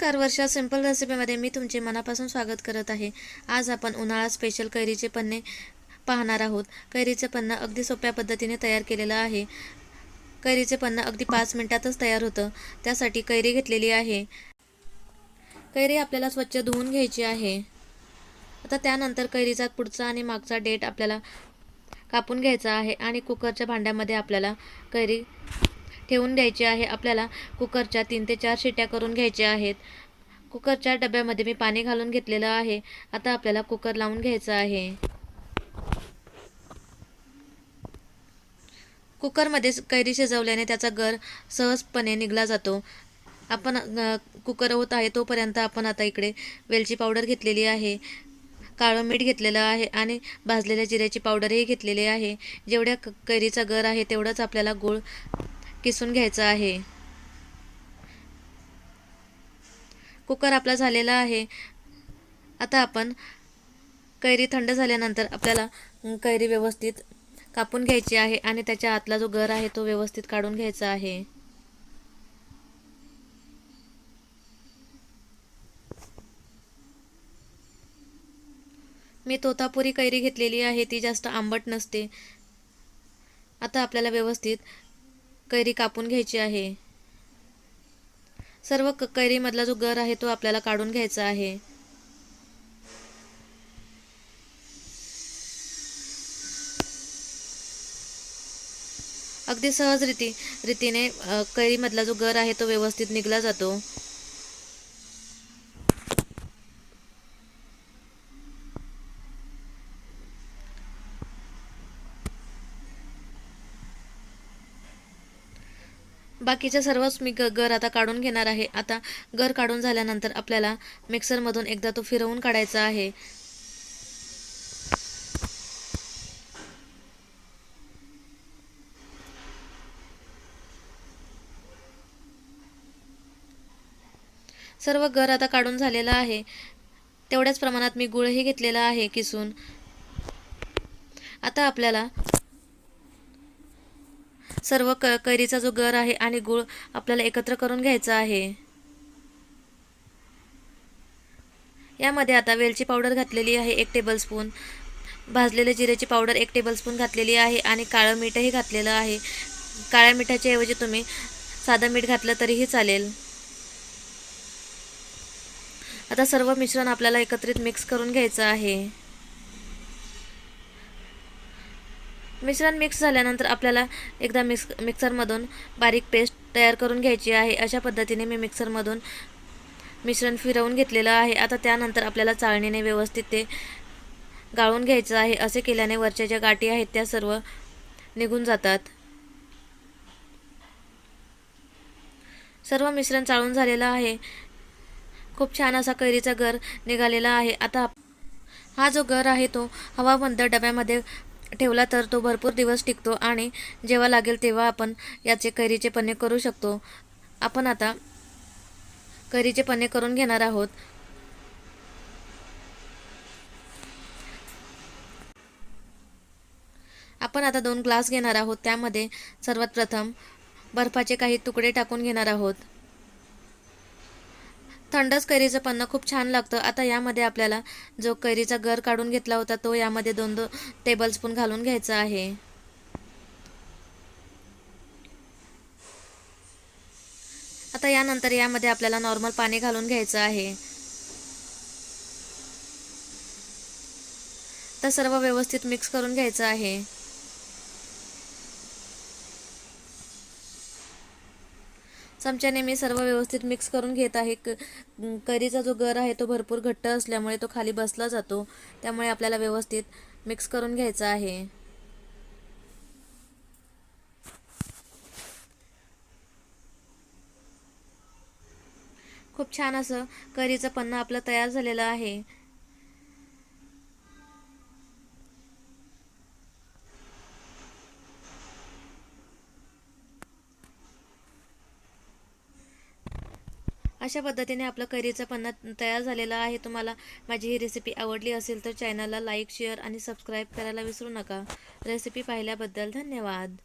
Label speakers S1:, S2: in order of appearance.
S1: नमस्कार. वर्षा सिंपल रेसिपीमध्ये मी तुमचे मनापासून स्वागत करत आहे. आज आपण उन्हाळा स्पेशल कैरीचे पन्ने पाहणार आहोत. कैरीचे पन्न अगदी सोप्या पद्धतीने तयार केलेलं आहे. कैरीचे पन्न अगदी पाच मिनटातच तयार होतं. त्यासाठी कैरी घेतलेली आहे. कैरी आपल्याला स्वच्छ धुवून घ्यायची आहे. आता त्यानंतर कैरीचा पुढचा आणि मागचा डेट आपल्याला कापून घ्यायचा आहे आणि कुकरच्या भांड्यामध्ये आपल्याला कैरी ठेवून द्यायची आहे. आपल्याला कुकरच्या तीन ते चार शिट्या करून घ्यायच्या आहेत. कुकरच्या डब्यामध्ये मी पाणी घालून घेतलेलं आहे. आता आपल्याला कुकर लावून घ्यायचं आहे. कुकरमध्ये कैरी शिजवल्याने त्याचा गर सहजपणे निघला जातो. आपण कुकर होत आहे तोपर्यंत आपण आता इकडे वेलची पावडर घेतलेली आहे. काळं मीठ घेतलेलं आहे आणि भाजलेल्या जिऱ्याची पावडरही घेतलेली आहे. जेवढ्या क- कैरीचा गर आहे तेवढंच आपल्याला गूळ किसून घ्यायचं आहे. कुकर आपला झालेला आहे. आता आपण कैरी थंड झाल्यानंतर आपल्याला कैरी व्यवस्थित कापून घ्यायची आहे आणि त्याच्या आतला जो गर आहे तो व्यवस्थित काढून घ्यायचा आहे. मी तोतापुरी कैरी घेतलेली आहे ती जास्त आंबट नसते. आता आपल्याला व्यवस्थित कैरी कापून घ्यायची आहे. सर्व क कैरीमधला जो गर आहे तो आपल्याला काढून घ्यायचा आहे. अगदी सहज रीती रीतीने कैरीमधला जो गर आहे तो व्यवस्थित निघला जातो. बाकीच्या सर्वच मी ग गर आता काढून घेणार आहे. आता गर काढून झाल्यानंतर आपल्याला मिक्सरमधून एकदा तो फिरवून काढायचा आहे. सर्व गर आता काढून झालेला आहे. तेवढ्याच प्रमाणात मी गुळही घेतलेला आहे किसून. आता आपल्याला सर्व क कैरीचा जो गर आहे आणि गूळ आपल्याला एकत्र करून घ्यायचा आहे. यामध्ये आता वेलची पावडर घातलेली आहे एक टेबलस्पून भाजलेले जिऱ्याची पावडर एक टेबलस्पून घातलेली आहे आणि काळं मीठही घातलेलं आहे. काळ्या मिठाच्या ऐवजी तुम्ही साधं मीठ घातलं तरीही चालेल. आता सर्व मिश्रण आपल्याला एकत्रित मिक्स करून घ्यायचं आहे. मिश्रण मिक्स झाल्यानंतर आपल्याला एकदा मिक्स मिक्सरमधून बारीक पेस्ट तयार करून घ्यायची आहे. अशा पद्धतीने मी मिक्सरमधून मिश्रण फिरवून घेतलेलं आहे. आता त्यानंतर आपल्याला चाळणीने व्यवस्थित ते गाळून घ्यायचं आहे. असे केल्याने वरच्या ज्या गाठी आहेत त्या सर्व निघून जातात. सर्व मिश्रण चाळून झालेलं आहे. खूप छान असा कैरीचा गर निघालेला आहे. आता हा जो गर आहे तो हवाबंद डब्यामध्ये ठेवला तर तो भरपूर दिवस टिकतो आणि जेव्हा लागेल तेव्हा आपण याचे कैरीचे पन्ने करू शकतो. आपण आता कैरीचे पन्ने करून घेणार आहोत. आपण आता दोन ग्लास घेणार आहोत. त्यामध्ये सर्वात प्रथम बर्फाचे काही तुकडे टाकून घेणार आहोत. थंडच कैरीचं पन्नं खूप छान लागतं. आता यामध्ये आपल्याला जो कैरीचा गर काढून घेतला होता तो यामध्ये दोन दोन टेबलस्पून घालून घ्यायचा आहे. आता यानंतर यामध्ये आपल्याला नॉर्मल पाणी घालून घ्यायचं आहे. तर सर्व व्यवस्थित मिक्स करून घ्यायचं आहे. चमच्याने मी सर्व व्यवस्थित मिक्स करून घेत आहे. क करीचा जो गर आहे तो भरपूर घट्ट असल्यामुळे तो खाली बसला जातो. त्यामुळे आपल्याला व्यवस्थित मिक्स करून घ्यायचा आहे. खूप छान असं करीचं पन्ना आपलं तयार झालेलं आहे. अशा पद्धतीने आपलं कैरीचं पन्ना तयार झालेलं आहे. तुम्हाला माझी ही रेसिपी आवडली असेल तर चॅनलला लाईक शेअर आणि सबस्क्राईब करायला विसरू नका. रेसिपी पाहिल्याबद्दल धन्यवाद.